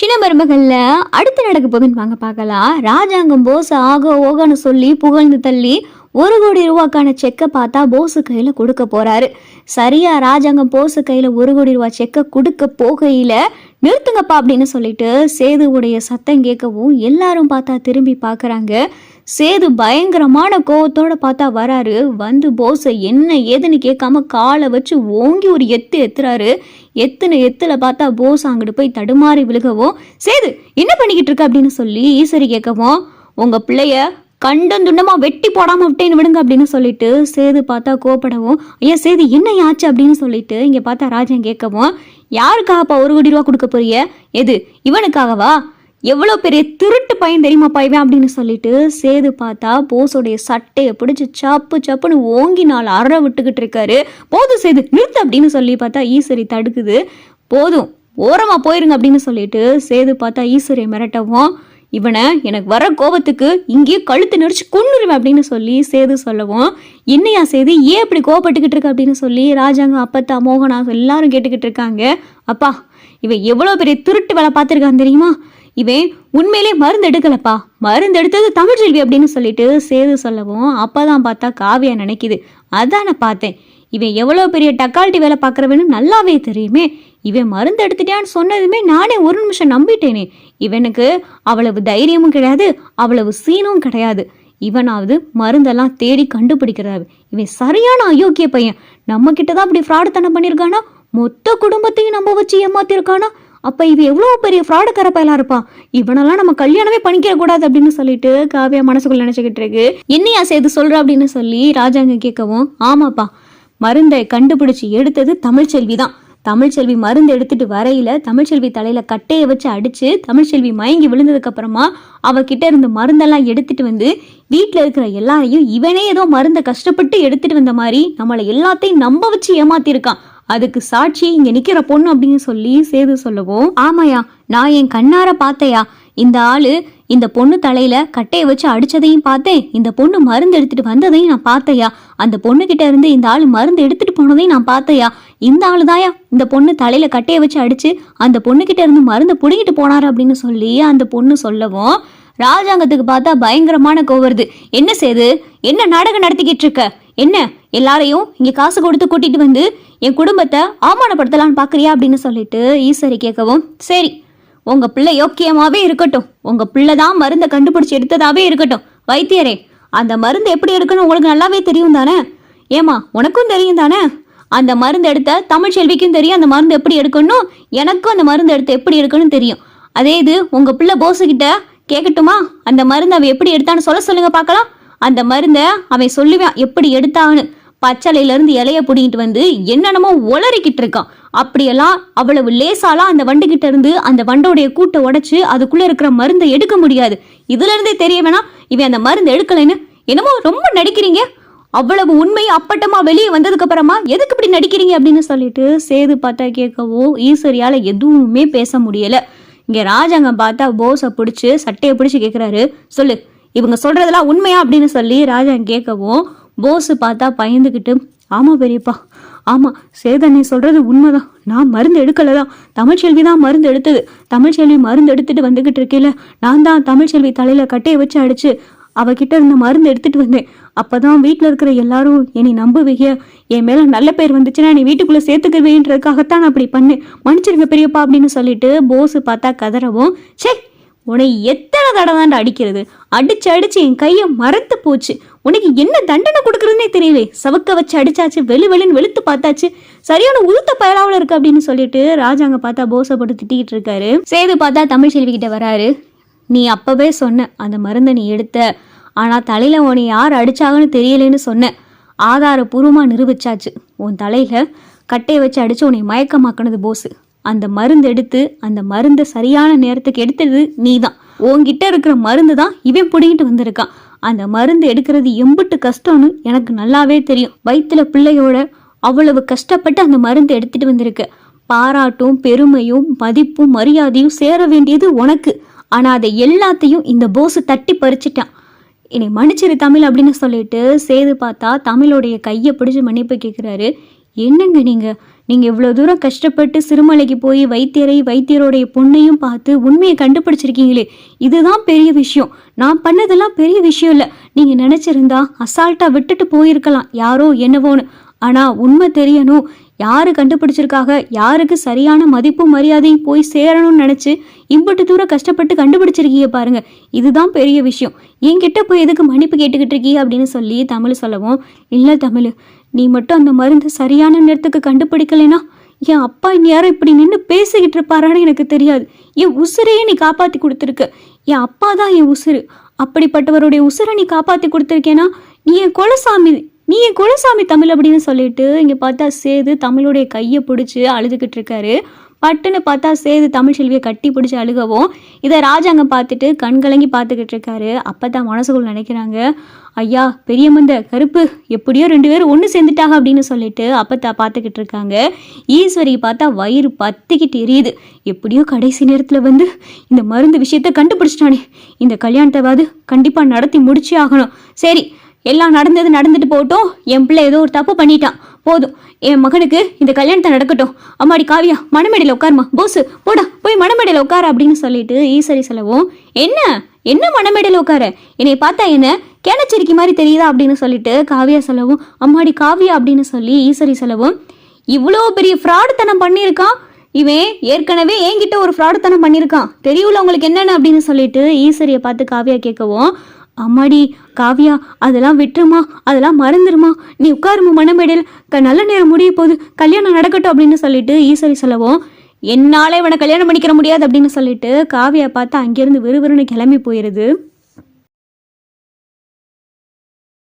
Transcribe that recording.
சின்ன மருமகள்ல அடுத்து நடக்க போகுதுன்னு வாங்க பார்க்கலாம். ராஜாங்கம் போஸ் ஆக ஓகன்னு சொல்லி புகழ்ந்து தள்ளி ஒரு கோடி ரூபாக்கான செக்கை பார்த்தா போஸு கையில் கொடுக்க போறாரு. சரியா ராஜாங்கம் போஸு கையில் ஒரு கோடி ரூபா செக்கை கொடுக்க போகையில் நிறுத்துங்கப்பா அப்படின்னு சொல்லிட்டு சேதுவுடைய சத்தம் கேட்கவும் எல்லாரும் பார்த்தா திரும்பி பார்க்குறாங்க. சேது பயங்கரமான கோவத்தோட பார்த்தா வராரு. வந்து போஸை என்ன ஏதுன்னு கேட்காம காலை வச்சு ஓங்கி ஒரு எத்து எத்துறாரு. எத்துன எத்துல பார்த்தா போஸ் அங்கிட்டு போய் தடுமாறி விழுகவும் சேது என்ன பண்ணிக்கிட்டு இருக்க? அப்படின்னு சொல்லி ஈஸ்வரி கேட்கவும் உங்க பிள்ளைய கண்டம் துண்டமா வெட்டி போடாம விட்டேன்னு விடுங்க அப்படின்னு சொல்லிட்டு சேது பார்த்தா கோபடவும் ஐயா சேது என்ன ஆச்சு? அப்படின்னு சொல்லிட்டு இங்க பார்த்தா ராஜன் கேட்கவும் யாருக்காகப்பா ஒரு கோடி ரூபா கொடுக்க போறிய? எது இவனுக்காகவா? எவ்வளோ பெரிய திருட்டு பையன் தெரியுமாப்பா இவன் அப்படின்னு சொல்லிட்டு சேது பார்த்தா போஸோடைய சட்டையை பிடிச்சி சப்பு சப்புன்னு ஓங்கி நாள் அற விட்டுக்கிட்டு இருக்காரு. போதும் சேது நிறுத்து அப்படின்னு சொல்லி பார்த்தா ஈஸ்வரி தடுக்குது. போதும் ஓரமாக போயிருங்க அப்படின்னு சொல்லிட்டு சேது பார்த்தா ஈஸ்வரியை மிரட்டவும் இவனை எனக்கு வர கோபத்துக்கு இங்கேயே கழுத்து நெரிச்சு கொண்டுருவேன் அப்படின்னு சொல்லி சேது சொல்லவும் என்னையா சேது ஏன் இப்படி கோவப்பட்டுக்கிட்டு இருக்க அப்படின்னு சொல்லி ராஜாங்க அப்பத்தா மோகனா எல்லாரும் கேட்டுக்கிட்டு இருக்காங்க. அப்பா இவன் எவ்வளோ பெரிய திருட்டு வேலை பார்த்துருக்கான் தெரியுமா? இவன் உண்மையிலே மருந்து எடுக்கலப்பா. மருந்து எடுத்தது தமிழ்ச்செல்வி அப்படின்னு சொல்லிட்டு சேது சொல்லவும் அப்பதான் பார்த்தா காவியா நினைக்குது. அதான் நான் பார்த்தேன். இவன் எவ்வளோ பெரிய டக்கால்ட்டி வேலை பார்க்குறவனு நல்லாவே தெரியுமே. இவன் மருந்து எடுத்துட்டான்னு சொன்னதுமே நானே ஒரு நிமிஷம் நம்பிட்டேனே. இவனுக்கு அவ்வளவு தைரியமும் கிடையாது அவ்வளவு சீனும் கிடையாது. இவனாவது மருந்தெல்லாம் தேடி கண்டுபிடிக்கிறாரு. இவன் சரியான அயோக்கிய பையன். நம்ம கிட்ட தான் அப்படி தானே பண்ணியிருக்கானா? மொத்த குடும்பத்தையும் நம்ம வச்சு ஏமாத்திருக்கானா அப்போ இது எவ்வளோ பெரிய ஃப்ராடுக்கார பயலா இருப்பான் இவனெல்லாம் நம்ம கல்யாணமே பண்ணிக்க கூடாது அப்படின்னு சொல்லிட்டு காவியா மனசுக்குள்ள நினைச்சுக்கிட்டு இருக்கு. என்னையா சேது சொல்ற அப்படின்னு சொல்லி ராஜாங்க கேட்கவும் ஆமாப்பா மருந்தை கண்டுபிடிச்சு எடுத்தது தமிழ்ச்செல்வி தான். தமிழ்ச்செல்வி மருந்து எடுத்துட்டு வரையில தமிழ்ச்செல்வி தலையில கட்டையை வச்சு அடிச்சு தமிழ்ச்செல்வி மயங்கி விழுந்ததுக்கு அப்புறமா அவகிட்ட இருந்து மருந்தெல்லாம் எடுத்துட்டு வந்து வீட்டில் இருக்கிற எல்லாரையும் இவனே ஏதோ மருந்தை கஷ்டப்பட்டு எடுத்துட்டு வந்த மாதிரி நம்மளை எல்லாத்தையும் நம்ப வச்சு ஏமாத்திருக்கான். அதுக்கு சாட்சி இங்க நிக்கிற பொண்ணு அப்படின்னு சொல்லி சேது சொல்லவும் ஆமாயா நான் என் கண்ணார பார்த்தையா இந்த ஆளு இந்த பொண்ணு தலையில கட்டையை வச்சு அடிச்சதையும் பார்த்தேன். இந்த பொண்ணு மருந்து எடுத்துட்டு வந்ததையும் நான் பார்த்தையா அந்த பொண்ணு கிட்ட இருந்து இந்த ஆள் மருந்து எடுத்துட்டு போனதையும் நான் பார்த்தையா இந்த ஆளு தாயா இந்த பொண்ணு தலையில கட்டையை வச்சு அடிச்சு அந்த பொண்ணு கிட்ட இருந்து மருந்து புடுங்கிட்டு போனாரு அப்படின்னு சொல்லி அந்த பொண்ணு சொல்லவும் ராஜாங்கத்துக்கு பார்த்தா பயங்கரமான கோவருது என்ன செய்து என்ன நாடகம் நடத்திக்கிட்டு இருக்க? என்ன? எல்லாரையும் இங்க காசு கொடுத்து கூட்டிட்டு வந்து என் குடும்பத்தை அவமானப்படுத்தலான்னு பார்க்குறியா அப்படின்னு சொல்லிட்டு ஈஸ்வரி கேட்கவும் சரி உங்கள் பிள்ளை யோக்கியமாகவே இருக்கட்டும். உங்கள் பிள்ளை தான் மருந்தை கண்டுபிடிச்சி எடுத்ததாகவே இருக்கட்டும். வைத்தியரே அந்த மருந்து எப்படி எடுக்கணும் உங்களுக்கு நல்லாவே தெரியும் தானே? ஏமா உனக்கும் தெரியும் தானே? அந்த மருந்து எடுத்த தமிழ்ச்செல்விக்கும் தெரியும். அந்த மருந்து எப்படி எடுக்கணும்? எனக்கும் அந்த மருந்து எடுத்து எப்படி எடுக்கணும் தெரியும். அதே இது உங்கள் பிள்ளை போஸுக்கிட்ட கேட்கட்டுமா அந்த மருந்து அவன் எப்படி எடுத்தான்னு சொல்ல சொல்லுங்க பார்க்கலாம். அந்த மருந்தை அவன் சொல்லுவான் எப்படி எடுத்தான்னு. பச்சலையிலேருந்து இலைய பிடிங்கிட்டு வந்து என்னென்னமோ ஒளறிக்கிட்டு இருக்கான். அப்படியெல்லாம் அவ்வளவு லேசாலாம் அந்த வண்டுகிட்ட இருந்து அந்த வண்டோடைய கூட்டை உடைச்சு அதுக்குள்ள இருக்கிற மருந்தை எடுக்க முடியாது. இதுல இருந்தே தெரிய வேணாம் இவன் அந்த மருந்து எடுக்கலைன்னு. என்னமோ ரொம்ப நடிக்கிறீங்க. அவ்வளவு உண்மை அப்பட்டமா வெளியே வந்ததுக்கு அப்புறமா எதுக்கு இப்படி நடிக்கிறீங்க அப்படின்னு சொல்லிட்டு சேது பார்த்தா கேட்கவோ ஈஸ்வரியால எதுவுமே பேச முடியல. இங்க ராஜாங்கம் பார்த்தா போஸை பிடிச்சு சட்டையை பிடிச்சு கேட்குறாரு சொல்லு இவங்க சொல்றதெல்லாம் உண்மையா அப்படின்னு சொல்லி ராஜாங்க கேட்கவும் போஸு பார்த்தா பயந்துக்கிட்டு ஆமா பெரியப்பா ஆமா சேதனை சொல்றது உண்மைதான். நான் மருந்து எடுக்கலை தான் தமிழ்ச்செல்வி தான் மருந்து எடுத்தது. தமிழ்ச்செல்வி மருந்து எடுத்துட்டு வந்துகிட்டு இருக்கேல நான் தான் தமிழ்ச்செல்வி தலையில் கட்டையை வச்சு அடிச்சு அவகிட்ட இருந்த மருந்து எடுத்துட்டு வந்தேன். அப்பதான் வீட்டில் இருக்கிற எல்லாரும் என்னை நம்புவீங்க. என் மேல நல்ல பேர் வந்துச்சுன்னா நீ வீட்டுக்குள்ள சேர்த்துக்குவேன்றதுக்காகத்தான் நான் அப்படி பண்ணேன். மன்னிச்சிருங்க பெரியப்பா அப்படின்னு சொல்லிட்டு போஸு பார்த்தா கதறவும் சே உன்னை எத்தனை தடவை அடிக்கிறது. அடிச்சு அடிச்சு என் கையை மறந்து போச்சு. உனக்கு என்ன தண்டனை கொடுக்குறதுனே தெரியல சவுக்க வச்சு அடிச்சாச்சு வெளி வெளின்னு வெளுத்து பார்த்தாச்சு. சரியான உளுத்த பயலாவில் இருக்கு அப்படின்னு சொல்லிட்டு ராஜாங்க பார்த்தா போஸை போட்டு திட்டிக்கிட்டு இருக்காரு. சேது பார்த்தா தமிழ் செல்வி கிட்ட வராரு. நீ அப்பவே சொன்ன அந்த மருந்தை நீ எடுத்த. ஆனால் தலையில உன்னை யார் அடிச்சாங்கன்னு தெரியலேன்னு சொன்ன. ஆதாரபூர்வமா நிரூபிச்சாச்சு. உன் தலையில கட்டையை வச்சு அடிச்சு உன்னை மயக்கமாக்கினது போஸ் அந்த மருந்து எடுத்து அந்த மருந்தை சரியான நேரத்துக்கு எடுத்தது நீ தான் உன்கிட்ட இருக்கிற மருந்து தான் இவன் பிடிங்கிட்டு வந்திருக்கான். அந்த மருந்து எடுக்கிறது எம்பிட்டு கஷ்டம்னு எனக்கு நல்லாவே தெரியும். வயிற்றுல பிள்ளையோட அவ்வளவு கஷ்டப்பட்டு அந்த மருந்து எடுத்துட்டு வந்திருக்கு. பாராட்டும் பெருமையும் மதிப்பும் மரியாதையும் சேர வேண்டியது உனக்கு. ஆனால் அதை எல்லாத்தையும் இந்த போஸு தட்டி பறிச்சிட்டான். என்னை மன்னிச்சிரு தமிழ் அப்படின்னு சொல்லிட்டு சேது பார்த்தா தமிழோடைய கையை பிடிச்சி மன்னிப்பு கேட்குறாரு என்னங்க நீங்கள் நீங்கள் இவ்வளோ தூரம் கஷ்டப்பட்டு சிறுமலைக்கு போய் வைத்தியரை வைத்தியருடைய பொண்ணையும் பார்த்து உண்மையை கண்டுபிடிச்சிருக்கீங்களே. இதுதான் பெரிய விஷயம். நான் பண்ணதெல்லாம் பெரிய விஷயம் இல்லை. நீங்கள் நினச்சிருந்தா அசால்ட்டாக விட்டுட்டு போயிருக்கலாம். யாரோ என்னவோன்னு. ஆனால் உண்மை தெரியணும். யார் கண்டுபிடிச்சிருக்காக யாருக்கு சரியான மதிப்பும் மரியாதையும் போய் சேரணும்னு நினச்சி இம்பட்டு தூரம் கஷ்டப்பட்டு கண்டுபிடிச்சிருக்கீங்க பாருங்க. இதுதான் பெரிய விஷயம். என்கிட்ட போய் எதுக்கு மன்னிப்பு கேட்டுக்கிட்டு இருக்கீங்க அப்படின்னு சொல்லி தமிழ் சொல்லவும் இல்லை தமிழ் நீ மட்டும் அந்த மருந்து சரியான நேரத்துக்கு கண்டுபிடிக்கலைனா என் அப்பா இந்நேரம் இப்படி நின்று பேசிக்கிட்டு இருப்பாரான்னு எனக்கு தெரியாது. என் உசுரையே நீ காப்பாற்றி கொடுத்துருக்க. என் அப்பா தான் என் உசுரு அப்படிப்பட்டவருடைய உசுரை நீ காப்பாற்றி கொடுத்துருக்கேனா? நீ என் குலசாமி நீ என் குலசாமி தமிழ் அப்படின்னு சொல்லிட்டு இங்கே பார்த்தா சேது தமிழுடைய கையை பிடிச்சி அழுதுகிட்டு இருக்காரு. பட்டுன்னு பார்த்தா சேது தமிழ் செல்வியை கட்டி பிடிச்சி அழுகவும். இதை ராஜாங்க பார்த்துட்டு கண்கலங்கி பார்த்துக்கிட்டு இருக்காரு. அப்போ தான் மனசுக்குள் நினைக்கிறாங்க ஐயா பெரிய மந்த கருப்பு எப்படியோ ரெண்டு பேரும் ஒன்று சேர்ந்துட்டாங்க அப்படின்னு சொல்லிட்டு அப்பத்தா பார்த்துக்கிட்டு இருக்காங்க. ஈஸ்வரி பார்த்தா வயிறு பத்திக்கிட்டு எரியுது. எப்படியோ கடைசி நேரத்தில் வந்து இந்த மருந்து விஷயத்த கண்டுபிடிச்சிட்டானே. இந்த கல்யாணத்தைவாது கண்டிப்பாக நடத்தி முடிச்சே ஆகணும். சரி எல்லாம் நடந்தது நடந்துட்டு போட்டோம் என் பிள்ளை ஏதோ ஒரு தப்பு பண்ணிட்டான். போதும். என் மகனுக்கு இந்த கல்யாணத்தை நடக்கட்டும். அம்மாடி காவியா மணமேடையில் உட்காருமா? போசு போடா போய் மணமேடையில் உட்கார அப்படின்னு சொல்லிட்டு ஈஸ்வரி செலவும். என்ன? என்ன மணமேடையில் உட்கார? என்னை பார்த்தா என்ன? கேனச்சிரிக்கி மாதிரி தெரியுதா அப்படின்னு சொல்லிட்டு காவியா செலவும் அம்மாடி காவியா அப்படின்னு சொல்லி ஈஸ்வரி செலவும். இவ்வளோ பெரிய ஃப்ராடுத்தனம் பண்ணியிருக்கான். இவன் ஏற்கனவே என்கிட்ட ஒரு ஃப்ராடுத்தனம் பண்ணியிருக்கான். தெரியல உங்களுக்கு என்னென்ன அப்படின்னு சொல்லிட்டு ஈஸ்வரியை பார்த்து காவியா கேட்கவும் அம்மாடி காவியா அதெல்லாம் விட்டுருமா? அதெல்லாம் மறந்துருமா? நீ உட்காருமா மனமேடையில். க நல்ல நேரம் முடிய போகுது. கல்யாணம் நடக்கட்டும் அப்படின்னு சொல்லிட்டு ஈஸ்வரி சொல்லவும் என்னால இவனை கல்யாணம் பண்ணிக்கிற முடியாது அப்படின்னு சொல்லிட்டு காவியா பார்த்து அங்கேருந்து விறுவிறுன்னு கிளம்பி போயிடுது